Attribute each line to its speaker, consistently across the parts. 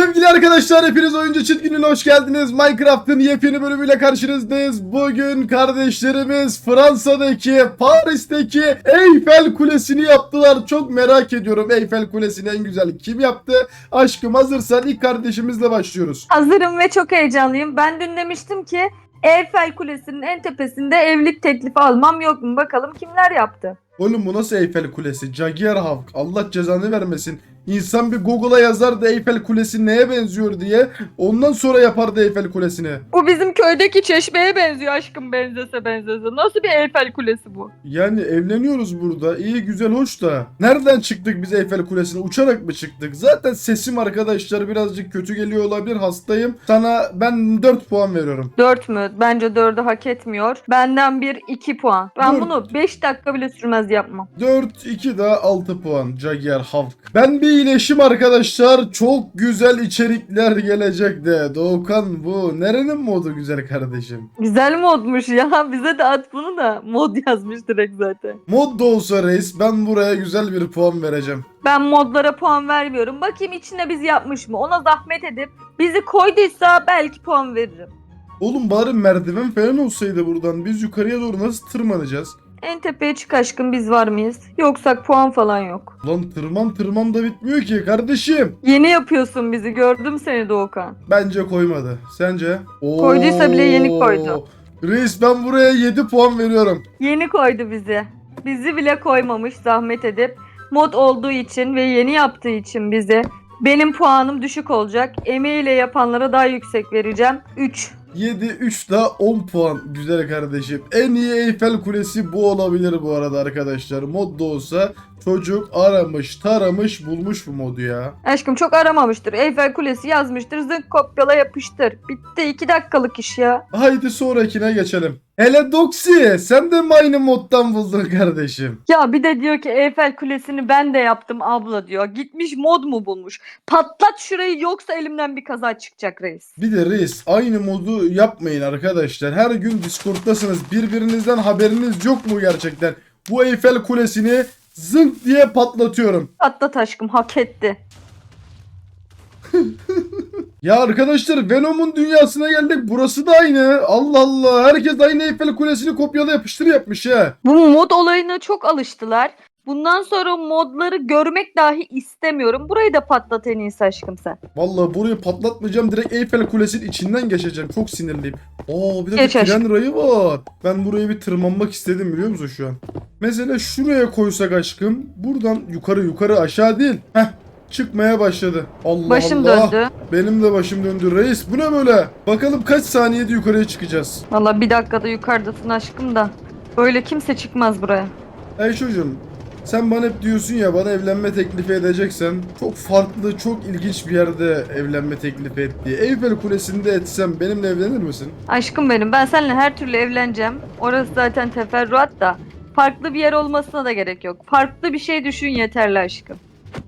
Speaker 1: Sevgili arkadaşlar hepiniz oyuncu çiftliğine hoş geldiniz. Minecraft'ın yepyeni bölümüyle karşınızdayız. Bugün kardeşlerimiz Fransa'daki, Paris'teki Eyfel Kulesi'ni yaptılar. Çok merak ediyorum Eyfel Kulesi'ni en güzel kim yaptı? Aşkım hazırsan ilk kardeşimizle başlıyoruz.
Speaker 2: Hazırım ve çok heyecanlıyım. Ben dün demiştim ki Eiffel Kulesi'nin en tepesinde evlilik teklifi almam yok mu? Bakalım kimler yaptı?
Speaker 1: Oğlum bu nasıl Eyfel Kulesi? Jagier Havk. Allah cezanı vermesin. İnsan bir Google'a yazardı Eyfel Kulesi neye benziyor diye. Ondan sonra yapardı Eyfel Kulesi'ni.
Speaker 2: Bu bizim köydeki çeşmeye benziyor aşkım benzese benzese. Nasıl bir Eiffel Kulesi bu?
Speaker 1: Yani evleniyoruz burada. İyi güzel hoş da. Nereden çıktık biz Eyfel Kulesi'ne? Uçarak mı çıktık? Zaten sesim arkadaşlar birazcık kötü geliyor olabilir. Hastayım. Sana ben 4 puan veriyorum.
Speaker 2: 4 mü? Bence 4'ü hak etmiyor. Benden bir 2 puan. Ben
Speaker 1: Dört.
Speaker 2: bunu 5 dakika bile sürmez yapmam.
Speaker 1: 4 2 daha 6 puan. Jagier Havk. Ben bir iyileşim arkadaşlar. Çok güzel içerikler gelecek de. Doğukan bu. Nerenin modu güzel kardeşim?
Speaker 2: Güzel modmuş ya. Bize de at bunu da. Mod yazmış direkt zaten.
Speaker 1: Mod da olsa reis ben buraya güzel bir puan vereceğim.
Speaker 2: Ben modlara puan vermiyorum. Bakayım içine biz yapmış mı? Ona zahmet edip bizi koyduysa belki puan veririm.
Speaker 1: Oğlum bari merdiven falan olsaydı buradan. Biz yukarıya doğru nasıl tırmanacağız?
Speaker 2: En tepeye çık aşkım biz var mıyız? Yoksa puan falan yok.
Speaker 1: Lan tırman tırman da bitmiyor ki kardeşim.
Speaker 2: Yeni yapıyorsun bizi gördüm seni Doğukan.
Speaker 1: Bence koymadı. Sence? Oo.
Speaker 2: Koyduysa bile yeni koydu.
Speaker 1: Reis ben buraya 7 puan veriyorum.
Speaker 2: Yeni koydu bizi. Bizi bile koymamış zahmet edip. Mod olduğu için ve yeni yaptığı için bizi. Benim puanım düşük olacak. Emeğiyle yapanlara daha yüksek vereceğim. 3.
Speaker 1: 7 3 daha 10 puan güzel kardeşim. En iyi Eyfel Kulesi bu olabilir bu arada arkadaşlar. Mod da olsa çocuk aramış, taramış, bulmuş bu modu ya.
Speaker 2: Aşkım çok aramamıştır. Eyfel Kulesi yazmıştır. Zınk kopyala yapıştır. Bitti 2 dakikalık iş ya.
Speaker 1: Haydi sonrakine geçelim. Hele Doxy sen de mi aynı moddan buldun kardeşim?
Speaker 2: Ya bir de diyor ki Eyfel Kulesi'ni ben de yaptım abla diyor. Gitmiş mod mu bulmuş? Patlat şurayı yoksa elimden bir kaza çıkacak reis.
Speaker 1: Bir de reis aynı modu yapmayın arkadaşlar. Her gün Discord'dasınız. Birbirinizden haberiniz yok mu gerçekten? Bu Eyfel Kulesi'ni zınk diye patlatıyorum.
Speaker 2: Patlat aşkım hak etti.
Speaker 1: Ya arkadaşlar Venom'un dünyasına geldik. Burası da aynı. Allah Allah. Herkes aynı Eyfel Kulesi'ni kopyala yapıştır yapmış ya.
Speaker 2: Bu mod olayına çok alıştılar. Bundan sonra modları görmek dahi istemiyorum. Burayı da patlat en iyisi aşkım sen.
Speaker 1: Vallahi burayı patlatmayacağım. Direkt Eyfel Kulesi'nin içinden geçeceğim. Çok sinirliyim. Aa bir de
Speaker 2: Geç
Speaker 1: bir
Speaker 2: aşkım.
Speaker 1: tren rayı var. Ben buraya bir tırmanmak istedim biliyor musun şu an? Mesela şuraya koysak aşkım. Buradan yukarı yukarı aşağı değil. Heh çıkmaya başladı. Allah
Speaker 2: Başım
Speaker 1: Allah.
Speaker 2: döndü.
Speaker 1: Benim de başım döndü. Reis bu ne böyle? Bakalım kaç saniyede yukarıya çıkacağız.
Speaker 2: Valla bir dakikada yukarıdasın aşkım da. Böyle kimse çıkmaz buraya.
Speaker 1: Ey çocuğum sen bana hep diyorsun ya bana evlenme teklifi edeceksen çok farklı çok ilginç bir yerde evlenme teklifi et diye. Eyfel Kulesi'nde etsem benimle evlenir misin?
Speaker 2: Aşkım benim ben seninle her türlü evleneceğim. Orası zaten teferruat da. Farklı bir yer olmasına da gerek yok. Farklı bir şey düşün yeterli aşkım.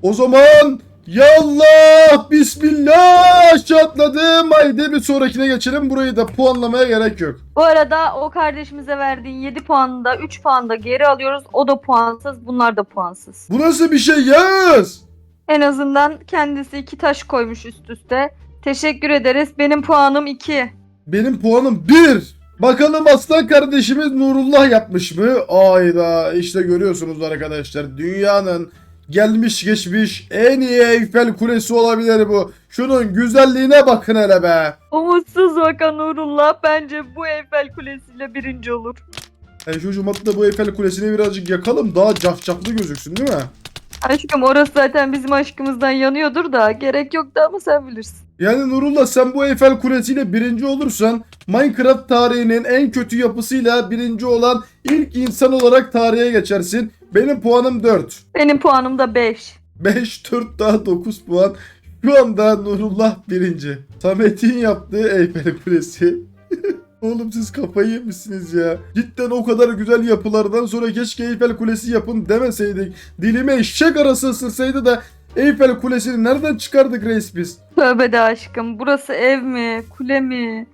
Speaker 1: O zaman ya Allah bismillah aşağı atladım. Haydi bir sonrakine geçelim. Burayı da puanlamaya gerek yok.
Speaker 2: Bu arada o kardeşimize verdiğin 7 puanı da 3 puanı da geri alıyoruz. O da puansız bunlar da puansız.
Speaker 1: Bu nasıl bir şey yaz?
Speaker 2: En azından kendisi iki taş koymuş üst üste. Teşekkür ederiz. Benim puanım 2.
Speaker 1: Benim puanım 1. Bakalım aslan kardeşimiz Nurullah yapmış mı? Ayda işte görüyorsunuz arkadaşlar dünyanın gelmiş geçmiş en iyi Eyfel Kulesi olabilir bu. Şunun güzelliğine bakın hele be.
Speaker 2: Umutsuz Vakan Nurullah bence bu Eyfel Kulesi'yle birinci olur.
Speaker 1: E çocuğum hatta bu Eyfel Kulesi'ni birazcık yakalım daha cafcaflı gözüksün değil mi?
Speaker 2: Aşkım orası zaten bizim aşkımızdan yanıyordur da gerek yoktu ama sen bilirsin.
Speaker 1: Yani Nurullah sen bu Eyfel Kulesi'yle birinci olursan Minecraft tarihinin en kötü yapısıyla birinci olan ilk insan olarak tarihe geçersin. Benim puanım 4.
Speaker 2: Benim puanım da 5.
Speaker 1: 5, 4 daha 9 puan. Şu anda Nurullah birinci. Samet'in yaptığı Eyfel Kulesi. Oğlum siz kafayı yemişsiniz ya. Cidden o kadar güzel yapılardan sonra keşke Eyfel Kulesi yapın demeseydik. Dilime eşek arası ısırsaydı da Eyfel Kulesi'ni nereden çıkardık reis biz?
Speaker 2: Tövbe de aşkım burası ev mi kule mi?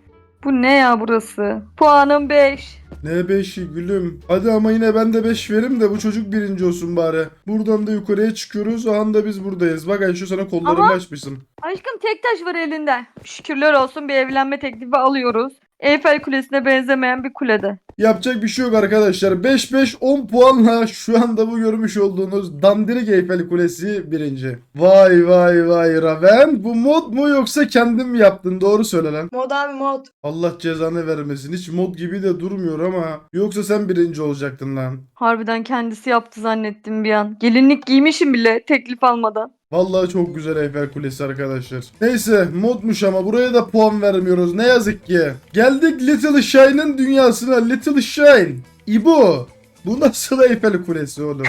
Speaker 2: Bu ne ya burası? Puanım 5.
Speaker 1: Ne beşi gülüm. Hadi ama yine ben de 5 verim de bu çocuk birinci olsun bari. Buradan da yukarıya çıkıyoruz. O anda biz buradayız. Bak Ayşe sana kollarımı
Speaker 2: Ama-
Speaker 1: açmışsın.
Speaker 2: Aşkım tek taş var elinde. Şükürler olsun bir evlenme teklifi alıyoruz. Eyfel Kulesi'ne benzemeyen bir kulede.
Speaker 1: Yapacak bir şey yok arkadaşlar. 5-5-10 puanla şu anda bu görmüş olduğunuz Dandirik Eyfel Kulesi birinci. Vay vay vay Raven. Bu mod mu yoksa kendin mi yaptın? Doğru söyle lan.
Speaker 3: Mod abi mod.
Speaker 1: Allah cezanı vermesin. Hiç mod gibi de durmuyor ama. Yoksa sen birinci olacaktın lan.
Speaker 2: Harbiden kendisi yaptı zannettim bir an. Gelinlik giymişim bile teklif almadan.
Speaker 1: Vallahi çok güzel Eyfel Kulesi arkadaşlar. Neyse modmuş ama buraya da puan vermiyoruz. Ne yazık ki. Geldik Little Shine'ın dünyasına. Little Shine. İbo. Bu nasıl Eyfel Kulesi oğlum?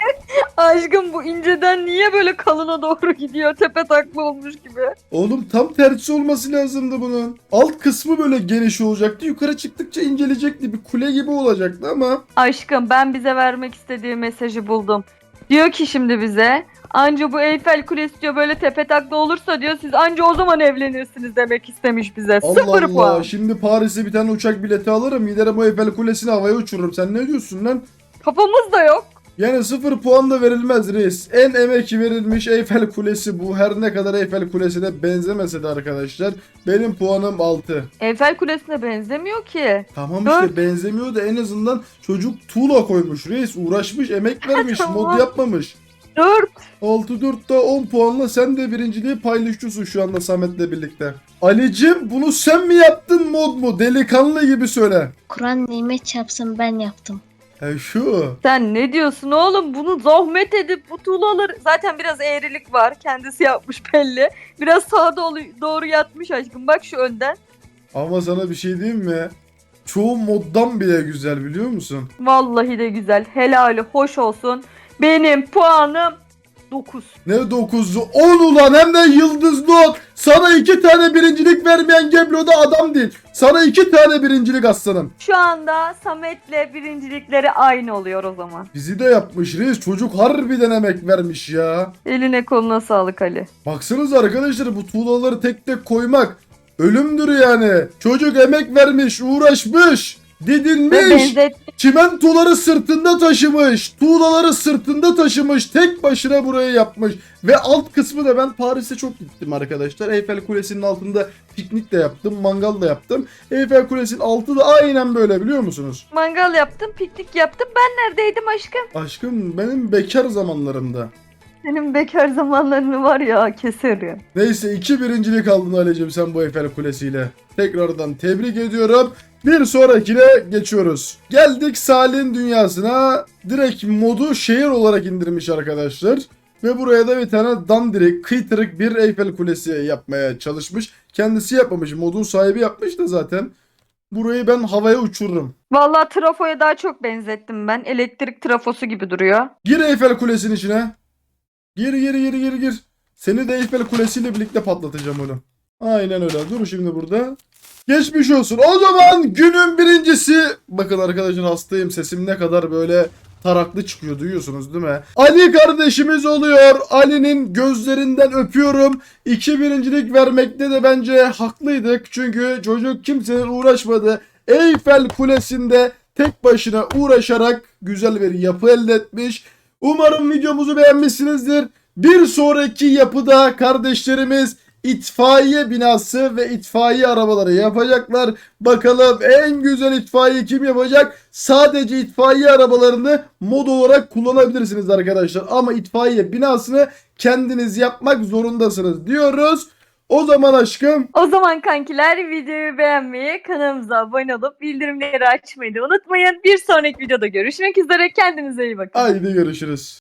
Speaker 2: Aşkım bu inceden niye böyle kalına doğru gidiyor? Tepe takla olmuş gibi.
Speaker 1: Oğlum tam tersi olması lazımdı bunun. Alt kısmı böyle geniş olacaktı. Yukarı çıktıkça incelecekti. Bir kule gibi olacaktı ama.
Speaker 2: Aşkım ben bize vermek istediği mesajı buldum. Diyor ki şimdi bize anca bu Eyfel Kulesi diyor böyle tepe takla olursa diyor siz anca o zaman evlenirsiniz demek istemiş bize.
Speaker 1: Allah
Speaker 2: Sıfır
Speaker 1: Allah.
Speaker 2: puan.
Speaker 1: Şimdi Paris'e bir tane uçak bileti alırım. Giderim o Eyfel Kulesi'ni havaya uçururum. Sen ne diyorsun lan?
Speaker 2: Kafamız da yok.
Speaker 1: Yani sıfır puan da verilmez reis. En emek verilmiş Eyfel Kulesi bu. Her ne kadar Eyfel Kulesi'ne benzemese de arkadaşlar. Benim puanım 6.
Speaker 2: Eyfel Kulesi'ne benzemiyor ki.
Speaker 1: Tamam
Speaker 2: Dört.
Speaker 1: işte benzemiyor da en azından çocuk tuğla koymuş reis. Uğraşmış, emek vermiş,
Speaker 2: Tamam.
Speaker 1: mod yapmamış.
Speaker 2: 4.
Speaker 1: 6-4'te 10 puanla sen de birinciliği paylaşıyorsun şu anda Samet'le birlikte. Alicim bunu sen mi yaptın mod mu? Delikanlı gibi söyle.
Speaker 3: Kur'an nimet çarpsın ben yaptım.
Speaker 1: He şu.
Speaker 2: Sen ne diyorsun oğlum? Bunu zahmet edip bu tuğlaları zaten biraz eğrilik var. Kendisi yapmış belli. Biraz sağa doğru, doğru yatmış aşkım. Bak şu önden.
Speaker 1: Ama sana bir şey diyeyim mi? Çoğu moddan bile güzel biliyor musun?
Speaker 2: Vallahi de güzel. Helali hoş olsun. Benim puanım 9.
Speaker 1: Ne 9'u? 10 ulan hem de yıldız not. Sana iki tane birincilik vermeyen Geblo da adam değil. Sana iki tane birincilik aslanım.
Speaker 2: Şu anda Samet'le birincilikleri aynı oluyor o zaman.
Speaker 1: Bizi de yapmış reis. Çocuk harbiden emek vermiş ya.
Speaker 2: Eline koluna sağlık Ali.
Speaker 1: Baksanıza arkadaşlar bu tuğlaları tek tek koymak ölümdür yani. Çocuk emek vermiş, uğraşmış, didinmiş. Çimentoları sırtında taşımış. Tuğlaları sırtında taşımış. Tek başına burayı yapmış. Ve alt kısmı da ben Paris'e çok gittim arkadaşlar. Eyfel Kulesi'nin altında piknik de yaptım. Mangal da yaptım. Eyfel Kulesi'nin altı da aynen böyle biliyor musunuz?
Speaker 2: mangal yaptım, piknik yaptım. Ben neredeydim aşkım?
Speaker 1: Aşkım benim bekar zamanlarımda.
Speaker 2: Senin bekar zamanlarını var ya keserim.
Speaker 1: Neyse iki birincilik aldın Ali'cim sen bu Eyfel Kulesi'yle. Tekrardan tebrik ediyorum. Bir sonrakine geçiyoruz. Geldik Salih'in dünyasına. Direkt modu şehir olarak indirmiş arkadaşlar. Ve buraya da bir tane dandirik, kıytırık bir Eyfel Kulesi yapmaya çalışmış. Kendisi yapmamış. Modun sahibi yapmış da zaten. Burayı ben havaya uçururum.
Speaker 2: Vallahi trafoya daha çok benzettim ben. Elektrik trafosu gibi duruyor.
Speaker 1: Gir Eyfel Kulesi'nin içine. Gir gir gir gir gir. Seni de Eyfel Kulesi ile birlikte patlatacağım onu. Aynen öyle. Dur şimdi burada. Geçmiş olsun. O zaman günün birincisi. Bakın arkadaşlar hastayım. Sesim ne kadar böyle taraklı çıkıyor duyuyorsunuz değil mi? Ali kardeşimiz oluyor. Ali'nin gözlerinden öpüyorum. İki birincilik vermekte de bence haklıydık. Çünkü çocuk kimsenin uğraşmadı. Eyfel Kulesi'nde tek başına uğraşarak güzel bir yapı elde etmiş. Umarım videomuzu beğenmişsinizdir. Bir sonraki yapıda kardeşlerimiz itfaiye binası ve itfaiye arabaları yapacaklar. Bakalım en güzel itfaiye kim yapacak? Sadece itfaiye arabalarını mod olarak kullanabilirsiniz arkadaşlar. Ama itfaiye binasını kendiniz yapmak zorundasınız diyoruz. O zaman aşkım
Speaker 2: O zaman kankiler videoyu beğenmeyi, kanalımıza abone olup bildirimleri açmayı da unutmayın. Bir sonraki videoda görüşmek üzere. Kendinize iyi bakın.
Speaker 1: haydi görüşürüz.